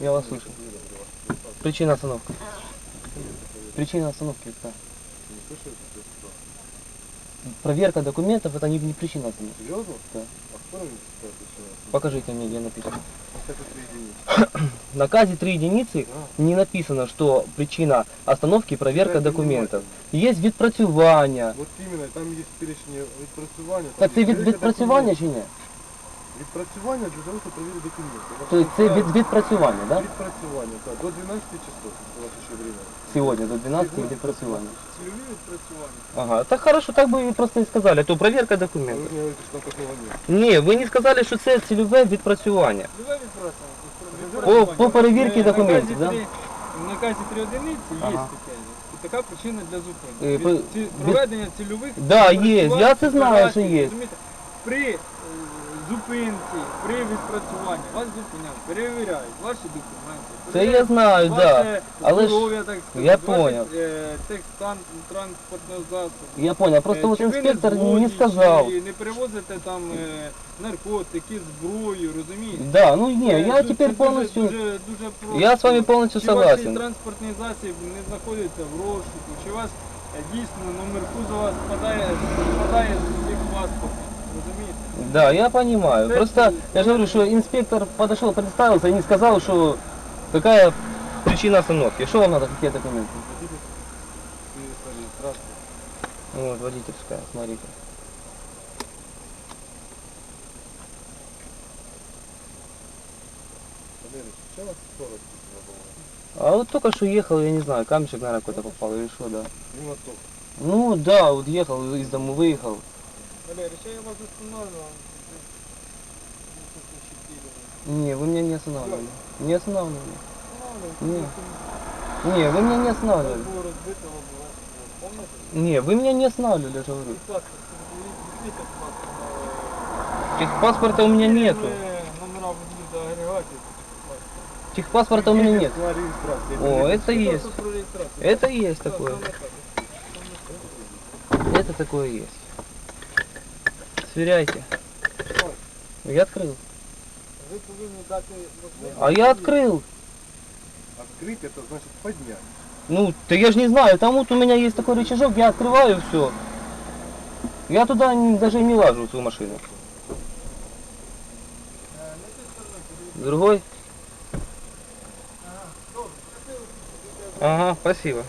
Я вас слышу. Причина остановки. Причина остановки какая? Проверка документов это не, не причина остановки. Серьезно? Да. А кто нам такая причина? Покажите мне, где написано. Вот это три единицы. В наказе 3 единицы Да. не написано, что причина остановки проверка Це документов. Есть відпрацювання. Вот именно, там есть перечень відпрацювання. там Так це від перелік відпрацювання чи ні? Документів. Відпрацювання для того, щоб перевірити документи. Тобто це від відпрацювання, да? Відпрацювання, так, до 12 часов, у вас ще время. Сьогодні до 12 відпрацювання. Цільові відпрацювання. Ага, так хорошо, так бы и просто и сказали, то проверка ви документов. мені говорите, що там такого нет. Ні, ви не сказали, що це цільове відпрацювання. Давай відпрацюємо. По, по перевірці Е, документів, в да? В наказі 3 одиниці є Ага. таке. І така причина для Е, зупинки. по- Від- ці- Проведення цільових Да, є, я це знаю, що є. розумієте? При е, зупинці, при відпрацюванні вас зупиняють, перевіряють ваші документи. Це я перевіряють знаю, ваше да. Але ж здоров'я, так сказати, я ваше, понял. е, текст тан- транспортного засобу. Я понял, просто Е, вот чи ви инспектор не злодій, сказал. чи Не перевозите там е, наркотики, зброю, розумієте? Да, ну не, Це я дуже- теперь це полностью... Дуже, дуже, дуже просто. Я с вами полностью Чи ваш согласен. транспортний засіб не знаходиться в розшуку, чи у вас е, дійсно номер кузова спадає, спадає з усіх паспортів, розумієте? Да, я понимаю. Це- Просто я же говорю, что инспектор подошел, представился и не сказал, что какая причина остановки. Что вам надо, какие документы? Свидетельство реєстрації. Вот, водительская, смотрите. Валерий, что вас 40 было? А вот только что ехал, я не знаю, камешек, наверное, какой-то попал или что, да. Именно то. Ну да, вот ехал, из дома выехал. Валерій, ще я вас установлю. Не, вы меня не останавливали. Не останавливали. Ні. Не, вы меня не останавливали. Було розбито лобове скло. Помните? Не, вы меня не останавливали, я же говорю. Будь ласка, відкрийте, будь ласка, Техпаспорта у меня на- нету. Ви Номера водії до агрегатів. Техпаспорта у меня нет. Свидетельство реєстрації. О, это есть. Свідоцтво про реєстрацію. Это есть Так, такое. саме так. Саме так. Это такое есть. Сверяйте. Я открыл. Ви повинні дати можливість. А я открыл. Открыть это значит поднять. Ну, да я же не знаю, там вот у меня есть такой рычажок, я открываю все. Я туда не- даже не лажу, в свою машину. Другой? Ага, спасибо.